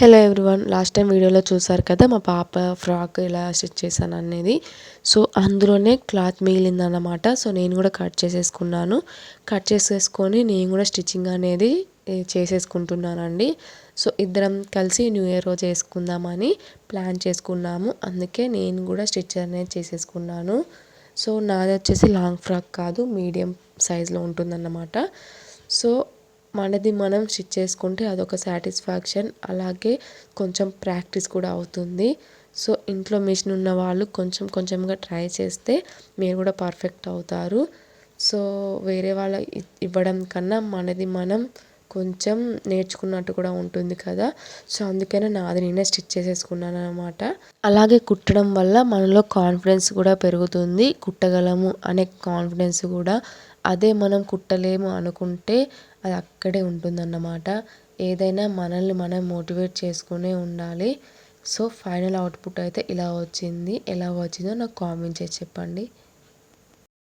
Hello everyone last time వీడియోలో చూసారు కదా మా పాప ఫ్రాక్ ఇలా స్టిచ్ చేశాను అనేది. సో అందులోనే క్లాత్ మిగిలిందన్నమాట. సో నేను కూడా కట్ చేసేసుకున్నాను. కట్ చేసేసుకొని నేను కూడా స్టిచ్చింగ్ అనేది చేసేసుకుంటున్నానండి. సో ఇద్దరం కలిసి న్యూ ఇయర్ రోజు వేసుకుందామని ప్లాన్ చేసుకున్నాము. అందుకే నేను కూడా స్టిచ్ అనేది చేసేసుకున్నాను. సో నాది వచ్చేసి లాంగ్ ఫ్రాక్ కాదు మీడియం సైజులో ఉంటుందన్నమాట. సో మనది మనం స్టిచ్ చేసుకుంటే అదొక సాటిస్ఫాక్షన్ అలాగే కొంచెం ప్రాక్టీస్ కూడా అవుతుంది. సో ఇంట్లో మిషన్ ఉన్న వాళ్ళు కొంచెం కొంచెంగా ట్రై చేస్తే మీరు కూడా పర్ఫెక్ట్ అవుతారు. సో వేరే వాళ్ళ ఇవ్వడం కన్నా మనది మనం కొంచెం నేర్చుకున్నట్టు కూడా ఉంటుంది కదా. సో అందుకనే నాది నేనే స్టిచ్ చేసేసుకున్నాను అనమాట అలాగే కుట్టడం వల్ల మనలో కాన్ఫిడెన్స్ కూడా పెరుగుతుంది. కుట్టగలము అనే కాన్ఫిడెన్స్ కూడా. అదే మనం కుట్టలేము అనుకుంటే అది అక్కడే ఉంటుందన్నమాట. ఏదైనా మనల్ని మనం మోటివేట్ చేసుకునే ఉండాలి. సో ఫైనల్ అవుట్పుట్ అయితే ఇలా వచ్చింది. ఎలా వచ్చిందో నాకు కామెంట్ చేసి చెప్పండి.